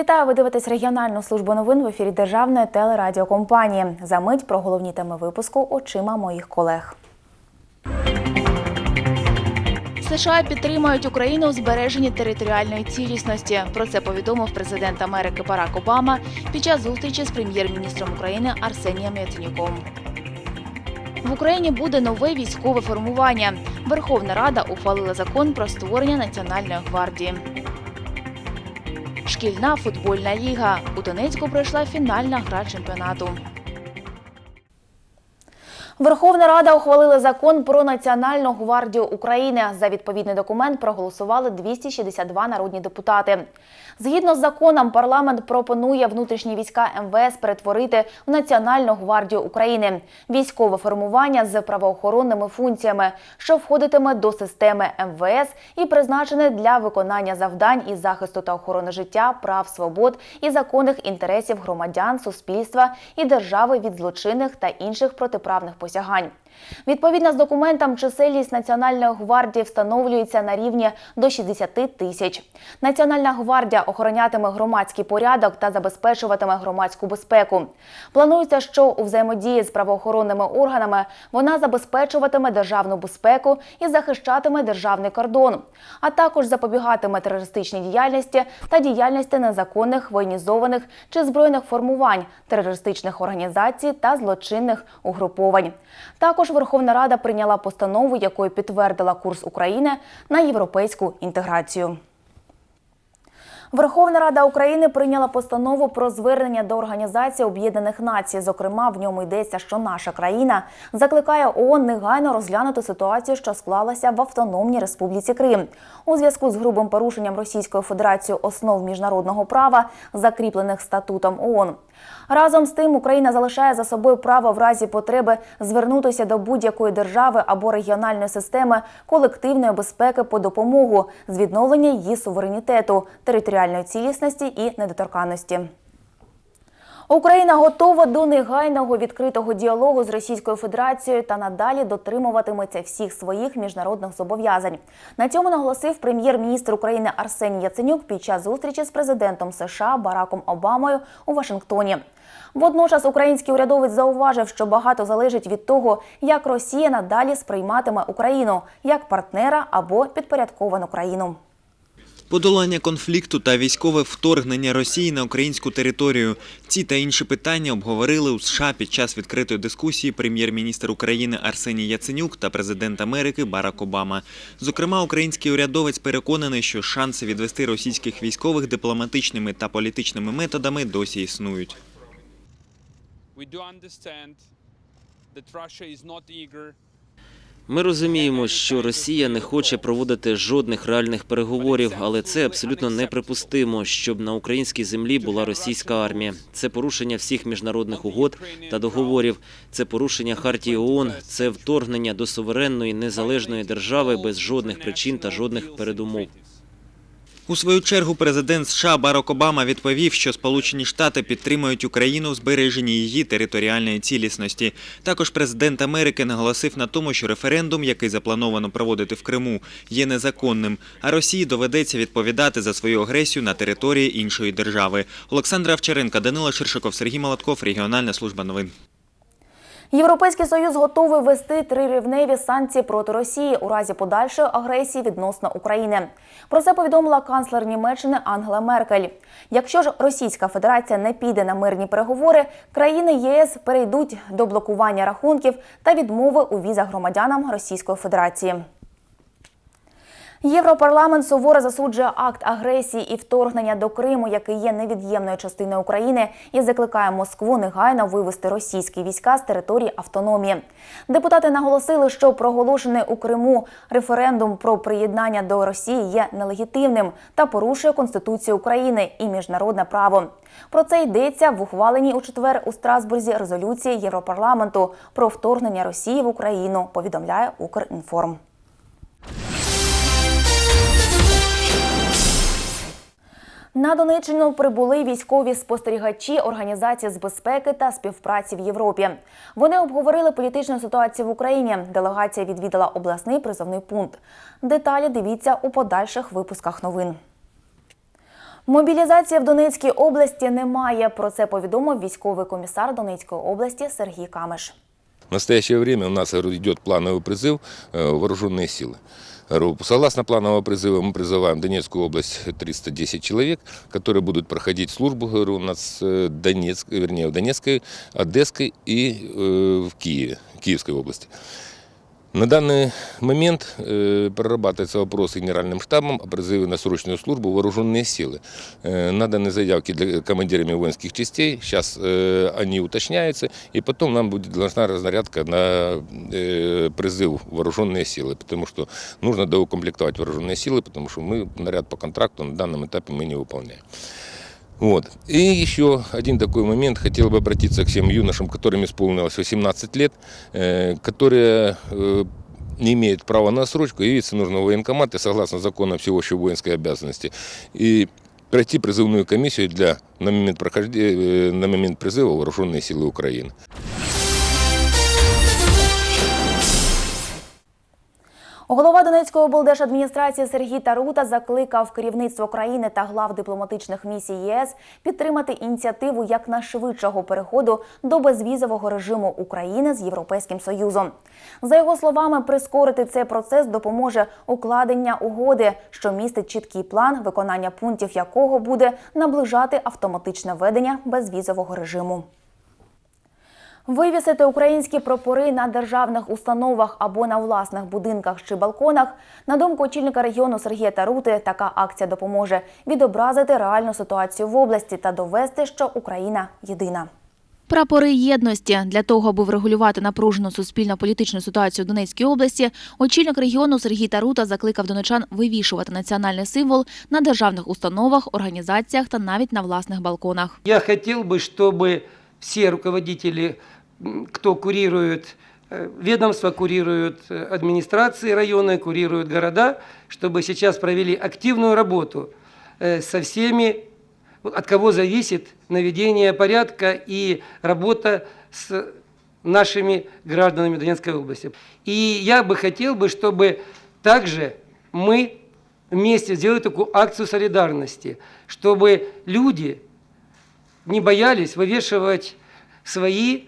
Вітаю, ви дивитесь регіональну службу новин в ефірі Державної телерадіокомпанії. За мить про головні теми випуску очима моїх колег. США підтримують Україну у збереженні територіальної цілісності. Про це повідомив президент Америки Барак Обама під час зустрічі з прем'єр-міністром України Арсенієм Яценюком. В Україні буде нове військове формування. Верховна Рада ухвалила закон про створення Національної гвардії. Шкільна футбольна ліга. У Донецьку пройшла фінальна гра чемпіонату. Верховна Рада ухвалила закон про Національну гвардію України. За відповідний документ проголосували 262 народні депутати. Згідно з законом, парламент пропонує внутрішні війська МВС перетворити в Національну гвардію України військове формування з правоохоронними функціями, що входитиме до системи МВС і призначене для виконання завдань із захисту та охорони життя, прав, свобод і законних інтересів громадян, суспільства і держави від злочинних та інших протиправних посягань. Відповідно з документом, чисельність Національної гвардії встановлюється на рівні до 60 тисяч. Національна гвардія охоронятиме громадський порядок та забезпечуватиме громадську безпеку. Планується, що у взаємодії з правоохоронними органами вона забезпечуватиме державну безпеку і захищатиме державний кордон, а також запобігатиме терористичній діяльності та діяльності незаконних воєнізованих чи збройних формувань, терористичних організацій та злочинних угруповань. Також Верховна Рада прийняла постанову, якою підтвердила курс України на європейську інтеграцію. Верховна Рада України прийняла постанову про звернення до Організації Об'єднаних Націй. Зокрема, в ньому йдеться, що наша країна закликає ООН негайно розглянути ситуацію, що склалася в Автономній Республіці Крим у зв'язку з грубим порушенням Російською Федерацією основ міжнародного права, закріплених статутом ООН. Разом з тим Україна залишає за собою право в разі потреби звернутися до будь-якої держави або регіональної системи колективної безпеки по допомогу з відновлення її суверенітету, територіальної цілісності і недоторканності. Україна готова до негайного відкритого діалогу з Російською Федерацією та надалі дотримуватиметься всіх своїх міжнародних зобов'язань. На цьому наголосив прем'єр-міністр України Арсеній Яценюк під час зустрічі з президентом США Бараком Обамою у Вашингтоні. Водночас український урядовець зауважив, що багато залежить від того, як Росія надалі сприйматиме Україну як партнера або підпорядковану країну. Подолання конфлікту та військове вторгнення Росії на українську територію. Ці та інші питання обговорили у США під час відкритої дискусії прем'єр-міністр України Арсеній Яценюк та президент Америки Барак Обама. Зокрема, український урядовець переконаний, що шанси відвести російських військових дипломатичними та політичними методами досі існують. We do understand that Russia is Ми розуміємо, що Росія не хоче проводити жодних реальних переговорів, але це абсолютно неприпустимо, щоб на українській землі була російська армія. Це порушення всіх міжнародних угод та договорів. Це порушення хартії ООН, це вторгнення до суверенної незалежної держави без жодних причин та жодних передумов. У свою чергу президент США Барак Обама відповів, що Сполучені Штати підтримують Україну в збереженні її територіальної цілісності. Також президент Америки наголосив на тому, що референдум, який заплановано проводити в Криму, є незаконним, а Росії доведеться відповідати за свою агресію на території іншої держави. Олександра Овчаренка, Данила Ширшаков, Сергій Молотков, Регіональна служба новин. Європейський союз готовий ввести трирівневі санкції проти Росії у разі подальшої агресії відносно України. Про це повідомила канцлер Німеччини Ангела Меркель. Якщо ж Російська Федерація не піде на мирні переговори, країни ЄС перейдуть до блокування рахунків та відмови у візах громадянам Російської Федерації. Європарламент суворо засуджує акт агресії і вторгнення до Криму, який є невід'ємною частиною України, і закликає Москву негайно вивести російські війська з території автономії. Депутати наголосили, що проголошений у Криму референдум про приєднання до Росії є нелегітимним та порушує Конституцію України і міжнародне право. Про це йдеться в ухваленій у четвер у Страсбурзі резолюції Європарламенту про вторгнення Росії в Україну. Повідомляє Укрінформ. На Донеччину прибули військові спостерігачі Організації з безпеки та співпраці в Європі. Вони обговорили політичну ситуацію в Україні. Делегація відвідала обласний призовний пункт. Деталі дивіться у подальших випусках новин. Мобілізації в Донецькій області немає. Про це повідомив військовий комісар Донецької області Сергій Камеш. В настоящее время у нас говорю, идет плановый призыв э, в вооруженные силы. Говорю, Согласно планового призыва мы призываем в Донецкую область 310 человек, которые будут проходить службу говорю, у нас э, Донецк, вернее, в Донецкой, Одесской и э, в Киеве, Киевской области. На данный момент э, прорабатывается вопрос с генеральным штабом о призыве на срочную службу в вооруженные силы. Э, наданы заявки для командирами воинских частей, сейчас э, они уточняются, и потом нам будет должна разнарядка на э, призыв в вооруженные силы, потому что нужно доукомплектовать вооруженные силы, потому что мы наряд по контракту на данном этапе мы не выполняем. Вот. И еще один такой момент. Хотел бы обратиться к всем юношам, которым исполнилось 18 лет, э, которые э, не имеют права на отсрочку, явиться нужно в военкомат и согласно закону всеобщей воинской обязанности. И пройти призывную комиссию для, на, момент прохождения, на момент призыва в вооруженные силы Украины. Голова Донецької облдержадміністрації Сергій Тарута закликав керівництво країни та глав дипломатичних місій ЄС підтримати ініціативу якнайшвидшого переходу до безвізового режиму України з Європейським Союзом. За його словами, прискорити цей процес допоможе укладення угоди, що містить чіткий план, виконання пунктів якого буде наближати автоматичне ведення безвізового режиму. Вивісити українські прапори на державних установах або на власних будинках чи балконах. На думку очільника регіону Сергія Тарути, така акція допоможе відобразити реальну ситуацію в області та довести, що Україна єдина. Прапори єдності для того, аби врегулювати напружену суспільно-політичну ситуацію в Донецькій області, очільник регіону Сергій Тарута закликав донечан вивішувати національний символ на державних установах, організаціях та навіть на власних балконах. Я хотел бы, чтобы все руководители, кто курирует э, ведомства, курируют э, администрации района, курируют города, чтобы сейчас провели активную работу э, со всеми, от кого зависит наведение порядка и работа с нашими гражданами Донецкой области. И я бы хотел бы, чтобы также мы вместе сделали такую акцию солидарности, чтобы люди не боялись вывешивать свои,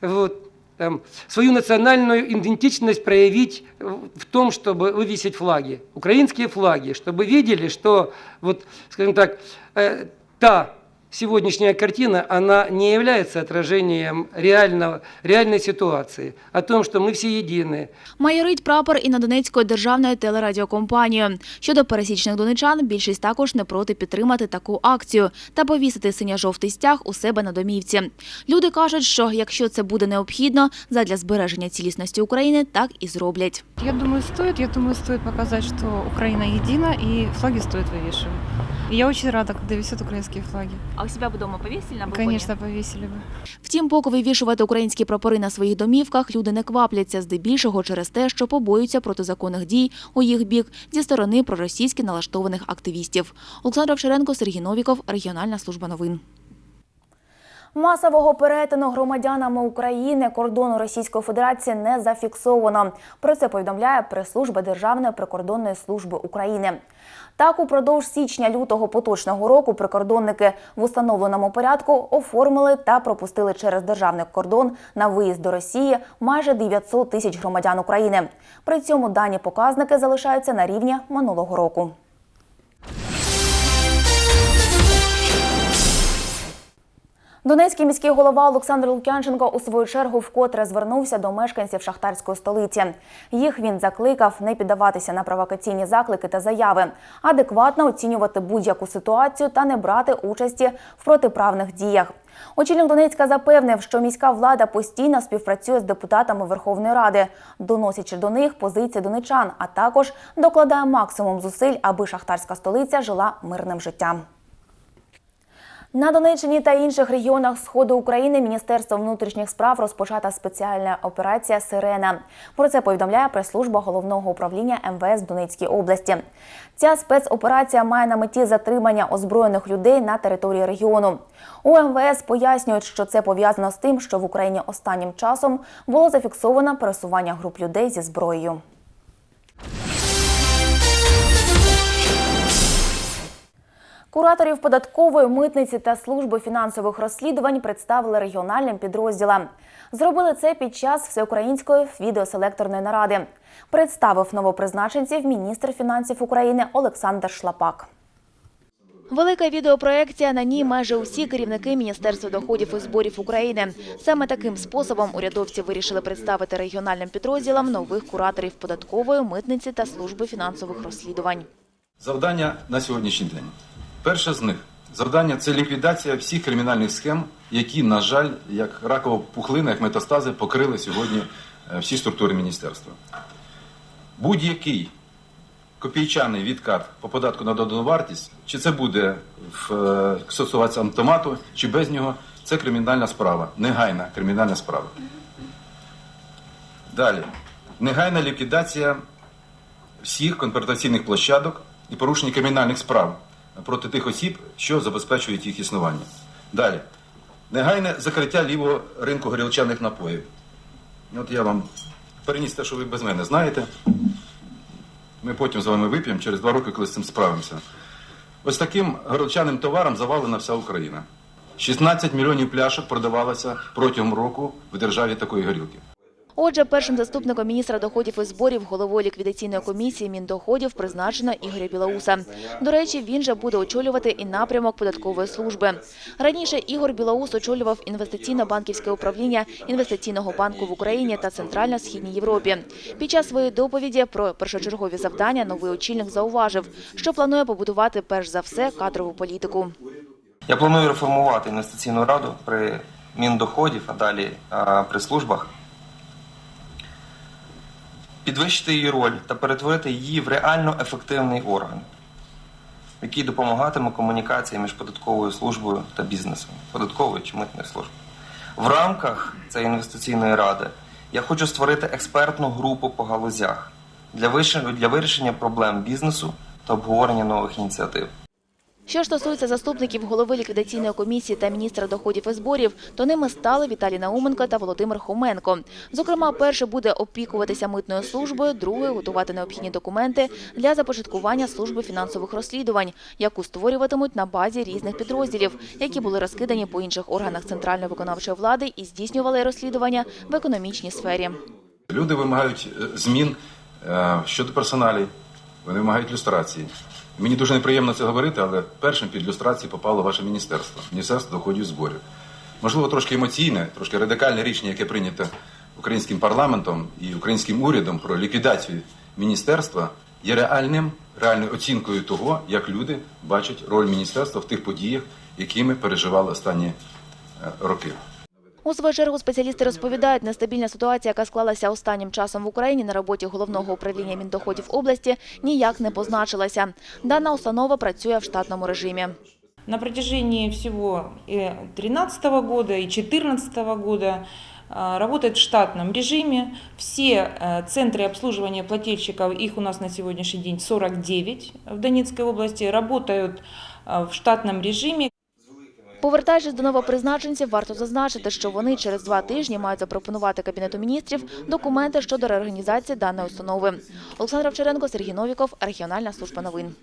вот, там, свою национальную идентичность проявить в том, чтобы вывесить флаги, украинские флаги, чтобы видели, что, вот, скажем так, э, та сегодняшняя картина, она не является отражением реального, реальной ситуации, о том, что мы все едины, Майорить прапор і на Донецькою державною телерадіокомпанією. Щодо пересічних донечан, більшість також не проти підтримати таку акцію та повісити синьо-жовтий стяг у себе на домівці. Люди кажуть, що якщо це буде необхідно задля збереження цілісності України, так і зроблять. Я думаю, стоит. Я думаю, стоит показать, что Украина едина, и флаги стоит вывешивать. И я очень рада, когда висят украинские флаги. А у себе вдома повісили на Конечно, повесили бы. Втім, поки вивішувати українські прапори на своїх домівках, люди не квапляться, здебільшого через те, що побоюються протизаконних дій у їх бік зі сторони проросійськи налаштованих активістів. Олександр Овчаренко, Сергій Новіков, Регіональна служба новин. Масового перетину громадянами України кордону Російської Федерації не зафіксовано. Про це повідомляє прес-служба Державної прикордонної служби України. Так, упродовж січня-лютого поточного року прикордонники в установленому порядку оформили та пропустили через державний кордон на виїзд до Росії майже 900 тисяч громадян України. При цьому дані показники залишаються на рівні минулого року. Донецький міський голова Олександр Лук'янченко у свою чергу вкотре звернувся до мешканців шахтарської столиці. Їх він закликав не піддаватися на провокаційні заклики та заяви, адекватно оцінювати будь-яку ситуацію та не брати участі в протиправних діях. Очільник Донецька запевнив, що міська влада постійно співпрацює з депутатами Верховної Ради, доносячи до них позиції донечан, а також докладає максимум зусиль, аби шахтарська столиця жила мирним життям. На Донеччині та інших регіонах сходу України Міністерством внутрішніх справ розпочата спеціальна операція Сирена. Про це повідомляє прес-служба головного управління МВС Донецькій області. Ця спецоперація має на меті затримання озброєних людей на території регіону. У МВС пояснюють, що це пов'язано з тим, що в Україні останнім часом було зафіксовано пересування груп людей зі зброєю. Кураторів податкової митниці та служби фінансових розслідувань представили регіональним підрозділам. Зробили це під час всеукраїнської відеоселекторної наради. Представив новопризначенців міністр фінансів України Олександр Шлапак. Велика відеопроекція на ній майже усі керівники Міністерства доходів і зборів України. Саме таким способом урядовці вирішили представити регіональним підрозділам нових кураторів податкової, митниці та служби фінансових розслідувань. Завдання на сьогоднішній день. Перше з них завдання це ліквідація всіх кримінальних схем, які, на жаль, як ракова пухлина, як метастази, покрили сьогодні е, всі структури міністерства. Будь-який копійчаний відкат по податку на додану вартість, чи це буде в, е, стосуватися автомату, чи без нього, це кримінальна справа, негайна кримінальна справа. Далі. Негайна ліквідація всіх конвертаційних площадок і порушення кримінальних справ проти тих осіб, що забезпечують їх існування. Далі. Негайне закриття лівого ринку горілчаних напоїв. От я вам переніс те, що ви без мене знаєте. Ми потім з вами вип'ємо через два роки, коли з цим справимося. Ось таким горілчаним товаром завалена вся Україна. 16 мільйонів пляшок продавалося протягом року в державі такої горілки. Отже, першим заступником міністра доходів і зборів, головою ліквідаційної комісії Міндоходів призначено Ігоря Білоуса. До речі, він же буде очолювати і напрямок податкової служби. Раніше Ігор Білоус очолював інвестиційно-банківське управління інвестиційного банку в Україні та Центрально-Східній Європі. Під час своєї доповіді про першочергові завдання новий очільник зауважив, що планує побудувати перш за все кадрову політику. Я планую реформувати інвестиційну раду при Міндоходів, а далі при службах. Підвищити її роль та перетворити її в реально ефективний орган, який допомагатиме комунікації між податковою службою та бізнесом, податковою чи митною службою. В рамках цієї інвестиційної ради я хочу створити експертну групу по галузях для вирішення, проблем бізнесу та обговорення нових ініціатив. Що стосується заступників голови ліквідаційної комісії та міністра доходів і зборів, то ними стали Віталій Науменко та Володимир Хоменко. Зокрема, перший буде опікуватися митною службою, другий – готувати необхідні документи для започаткування служби фінансових розслідувань, яку створюватимуть на базі різних підрозділів, які були розкидані по інших органах центральної виконавчої влади і здійснювали розслідування в економічній сфері. Люди вимагають е, змін е, щодо персоналій, вони вимагають люстрації. Мені дуже неприємно це говорити, але першим під люстрацію попало ваше міністерство, Міністерство доходів зборів. Можливо, трошки емоційне, трошки радикальне рішення, яке прийнято українським парламентом і українським урядом про ліквідацію міністерства, є реальним, реальною оцінкою того, як люди бачать роль міністерства в тих подіях, які ми переживали останні е, роки. У свою чергу спеціалісти розповідають, нестабільна ситуація, яка склалася останнім часом в Україні на роботі головного управління Міндоходів області, ніяк не позначилася. Дана установа працює в штатному режимі. На протяжении всего 2013 года и 2014 года а, работает в штатном режиме. Все э, центры обслуживания плательщиков, их у нас на сегодняшний день 49 в Донецкой области, работают в штатном режиме. Повертаючись до новопризначенців, варто зазначити, що вони через два тижні мають запропонувати Кабінету міністрів документи щодо реорганізації даної установи. Олександр Овчаренко, Сергій Новіков, Регіональна служба новин.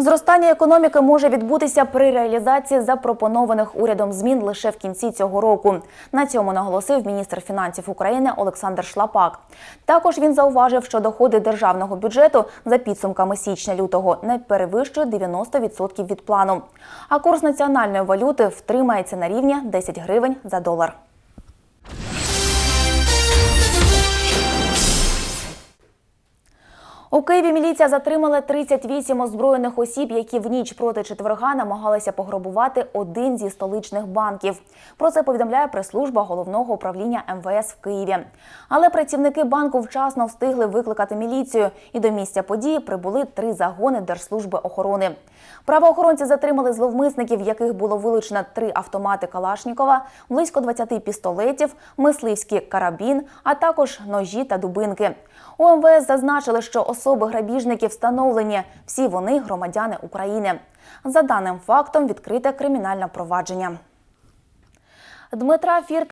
Зростання економіки може відбутися при реалізації запропонованих урядом змін лише в кінці цього року. На цьому наголосив міністр фінансів України Олександр Шлапак. Також він зауважив, що доходи державного бюджету за підсумками січня-лютого не перевищують 90% від плану. А курс національної валюти втримається на рівні 10 гривень за долар. У Києві міліція затримала 38 озброєних осіб, які в ніч проти четверга намагалися пограбувати один зі столичних банків. Про це повідомляє прес-служба головного управління МВС в Києві. Але працівники банку вчасно встигли викликати міліцію, і до місця події прибули три загони Держслужби охорони. Правоохоронці затримали зловмисників, в яких було вилучено три автомати Калашнікова, близько 20 пістолетів, мисливський карабін, а також ножі та дубинки. У МВС зазначили, що особи грабіжників встановлені. Всі вони громадяни України. За даним фактом відкрите кримінальне провадження. Дмитра Фірт